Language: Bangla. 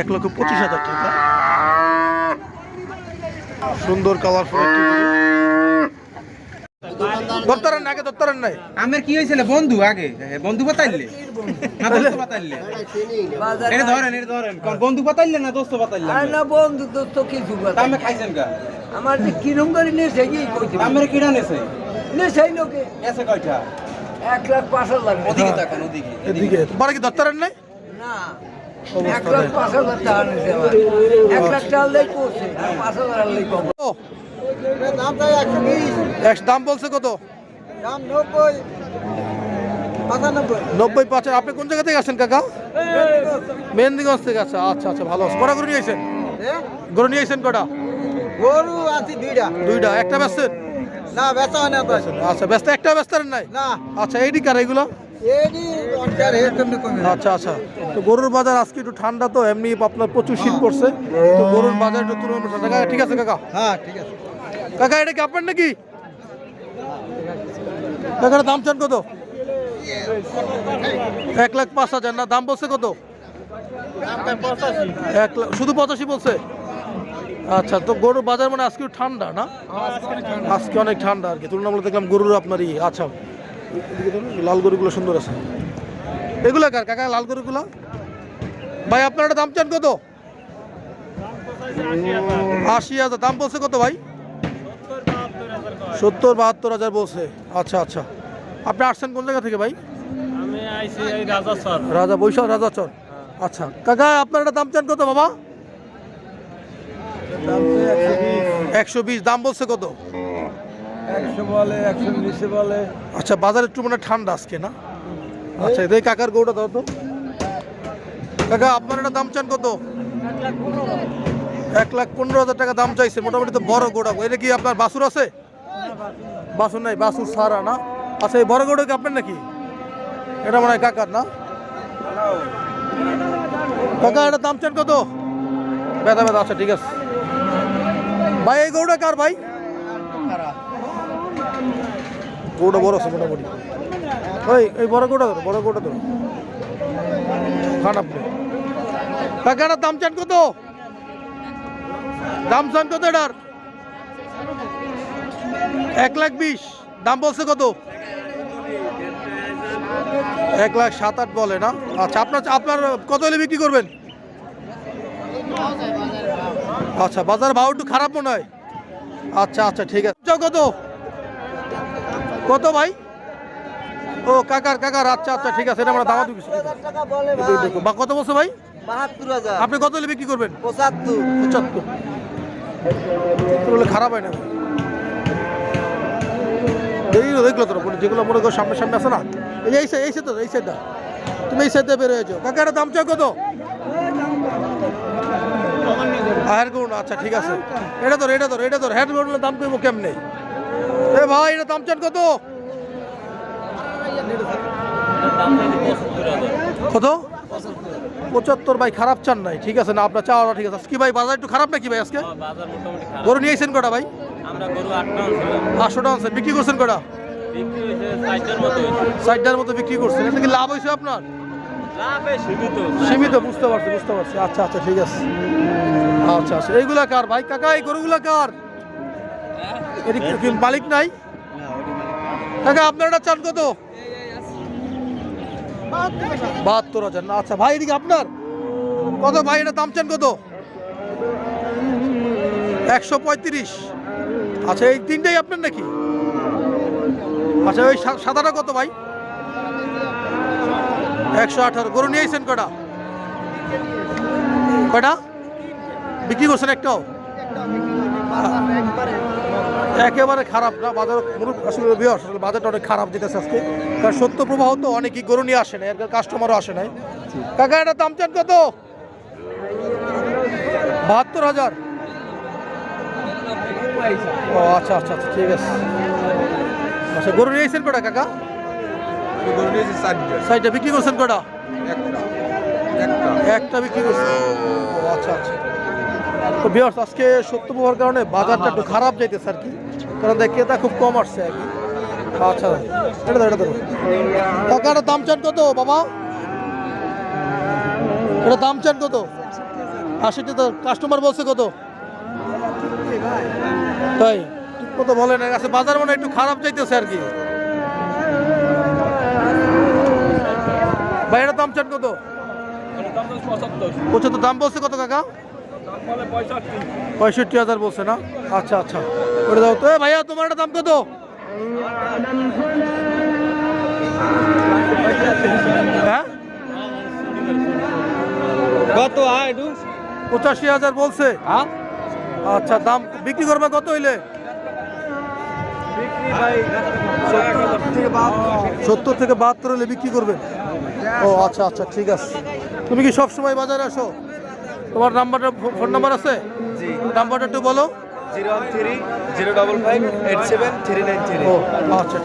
এক লক্ষ পঁচিশ হাজার টাকা। সুন্দর কালারফুল দত্তরের না আগে দত্তরের নাই আমের কি হয়েছিল? বন্ধু আগে। বন্ধু বাতাইলে না দোস্ত বাতাইলে এটা ধরেন এটা ধরেন। বন্ধু বাতাইলে না দোস্ত বাতাইলে না বন্ধু তো তো কিছু খাইছেন গা? আমার যে কিরম করে নিয়ে সেই কইতে তামের কিরা নেছে? নে লোকে। এসে কয়টা? এক লাখ পাঁচ হাজার ওদিকে তাকান ওদিকে এদিকে। তোমার কি দত্তরের নাই না। এক লাখ পাঁচ হাজার টাকা নিয়েছে এক লাখ টাকা লেই করছে পাঁচ হাজার লেই ও দাম বলছে কত? দাম নব্বই। নব্বই পাঁচ আপনি কোন জায়গা থেকে আসছেন কাকা? মেহেন্দিগঞ্জ। থেকে আচ্ছা আচ্ছা আচ্ছা ভালো কটা গরু নিয়ে আসছেন গরু নিয়ে আসছেন কটা? গরু আছে দুইটা। দুইটা। একটা বেচছেন? না বেচা হয় না তো। আচ্ছা ব্যস্ত একটা ব্যস্তারের নাই? না। আচ্ছা এইটি কার এগুলো? আচ্ছা আচ্ছা। তো গরুর বাজার আজকে একটু ঠান্ডা তো এমনি আপনার প্রচুর শীত পড়ছে। তো গরুর বাজার একটু তুলনা ঠান্ডা। ঠিক আছে কাকা? হ্যাঁ ঠিক আছে। কাকা, এটা কি আপনার নাকি? কাকার দাম চান কত? এক লাখ পাঁচ হাজার, না, দাম বলছে কত? এক লাখ শুধু পঁচাশি বলছে? আচ্ছা তো গরুর বাজার মানে আজকে ঠান্ডা, না? আজকে অনেক ঠান্ডা আর কি। তুলনামূলক দেখলাম গরুর আপনার ই আচ্ছা লাল গরুগুলো সুন্দর আছে। এগুলো কার? কাকা, লাল গরুগুলো? ভাই, আপনার দাম চান কত? আশি হাজার, দাম বলছে কত ভাই? সত্তর বাহাত্তর হাজার বলছে। আচ্ছা আচ্ছা। আপনি আসছেন কোন জায়গা থেকে ভাই? আমি আইছি এই রাজা বৈশাখ রাজা চর। আচ্ছা। কাকা আপনার একটা দাম চান কত বাবা? একশো বিশ। দাম বলছে কত? একশো একশো বিশে বলে। আচ্ছা বাজার একটু মানে ঠান্ডা আজকে না? আচ্ছা এদের কাকার গৌটা দাও তো। কাকা আপনার একটা দাম চান কত? এক লাখ পনেরো। হাজার টাকা দাম চাইছে মোটামুটি তো বড় গোড়া এটা কি আপনার বাসুর আছে? বাসুর নাই, বাসুর সারা না। আচ্ছা এই বড় গোড়া কি নাকি? এটা মনে হয় কাকার, না? কাকা এটা দাম চান কত? বেদা বেদা আচ্ছা ঠিক আছে। ভাই, এই গৌড়া কার ভাই? গৌড়া বড় আছে, মোটামুটি। ওই, এই বড় গৌড়া ধরো, বড় গৌড়া ধরো। নেই কাকা, এটার দাম চান কত? দাম চান কত এটার? এক লাখ বিশ। দাম বলছে কত? এক লাখ সাত আট বলে না? আচ্ছা আপনার আপনার কত হলে বিক্রি করবেন? আচ্ছা বাজার ভাও একটু খারাপ মনে হয়। আচ্ছা আচ্ছা ঠিক আছে। কত? কত ভাই? ও কাকার কাকার আচ্ছা আচ্ছা ঠিক আছে এটা আমরা কিছু বা কত বলছে ভাই? আপনি কত হলে বিক্রি করবেন? পঁচাত্তর। পঁচাত্তর। খারাপ হয় না দেখল তোর যেগুলো মনে করো সামনে সামনে আছে না? এই এই সাইড এই সাইড এই সাইডটা তুমি এই সাইডে বের হয়েছো। কাকা একটা দাম চাও কত? করুন আচ্ছা ঠিক আছে। এটা ধর এটা ধর এটা ধর। হেড করলে দাম করব কেমনে? এ ভাই, এটা দাম চান কত? কত? পঁচাত্তর, ভাই, খারাপ চান নাই, ঠিক আছে না? আপনার চাওয়াটা ঠিক আছে। কি ভাই, বাজার একটু খারাপ নাকি ভাই আজকে? গরু নিয়েছেন কটা ভাই? আটশো টাকা আছে বিক্রি করছেন কটা ষাটটার মতো বিক্রি করছেন এটা কি লাভ হয়েছে আপনার? লাভে সীমিত। সীমিত বুঝতে পারছি বুঝতে পারছি। আচ্ছা আচ্ছা ঠিক আছে। আচ্ছা আচ্ছা এইগুলা কার ভাই? কাকা এই গরুগুলা কার? কি মালিক নাই? কাকা আপনার এটা চান কত? বাহাত্তর হাজার। না আচ্ছা ভাই এদিকে আপনার? কত ভাই এটা দাম চান কত? একশো পঁয়ত্রিশ। আচ্ছা এই তিনটাই আপনার নাকি? আচ্ছা ওই সাদাটা কত ভাই? একশো আঠারো। গরু নিয়েছেন কটা কটা বিক্রি করছেন একটাও? একেবারে খারাপ না, বাজার আসলে আসলে বাজারটা অনেক খারাপ যেতেছে আজকে। কারণ সত্য প্রবাহ তো অনেকই গরু নিয়ে আসে না এর কাস্টমারও আসে নাই। কাকা এটা দাম চান কত? বাহাত্তর হাজার। ও আচ্ছা আচ্ছা আচ্ছা ঠিক আছে। আচ্ছা গরু নিয়েছেন কটা কাকা? সাইডটা বিক্রি করছেন কটা? একটা। বিক্রি করছেন। ও আচ্ছা আচ্ছা। তো বিয়ার্স আজকে সত্য হওয়ার কারণে বাজারটা একটু খারাপ যাইতেছে আর কি। কারণ দেখ ক্রেতা খুব কম আসছে আর কি। আচ্ছা এটা এটা দাও কাকা দাম চান কত বাবা? এটা দাম চান কত? আশিটা তো কাস্টমার বলছে কত? তাই? ঠিক মতো বলে না আচ্ছা বাজার মানে একটু খারাপ চাইতেছে আর কি। ভাই দাম চান কত? পঁচাত্তর। দাম বলছে কত কাকা? পঁয়ষট্টি হাজার বলছে না? আচ্ছা আচ্ছা। ওটা দাও তো। এ ভাইয়া তোমার একটা দাম কত? হ্যাঁ? কত আয় পঁচাশি হাজার বলছে। আচ্ছা দাম বিক্রি করবে কত হইলে? সত্তর থেকে বাহাত্তর হলে বিক্রি করবে। ও আচ্ছা আচ্ছা ঠিক আছে। তুমি কি সব সময় বাজারে আসো? তোমার নাম্বারটা ফোন নাম্বার আছে? নাম্বারটা একটু বলো। Zero one three zero double five eight seven three nine three. ও আচ্ছা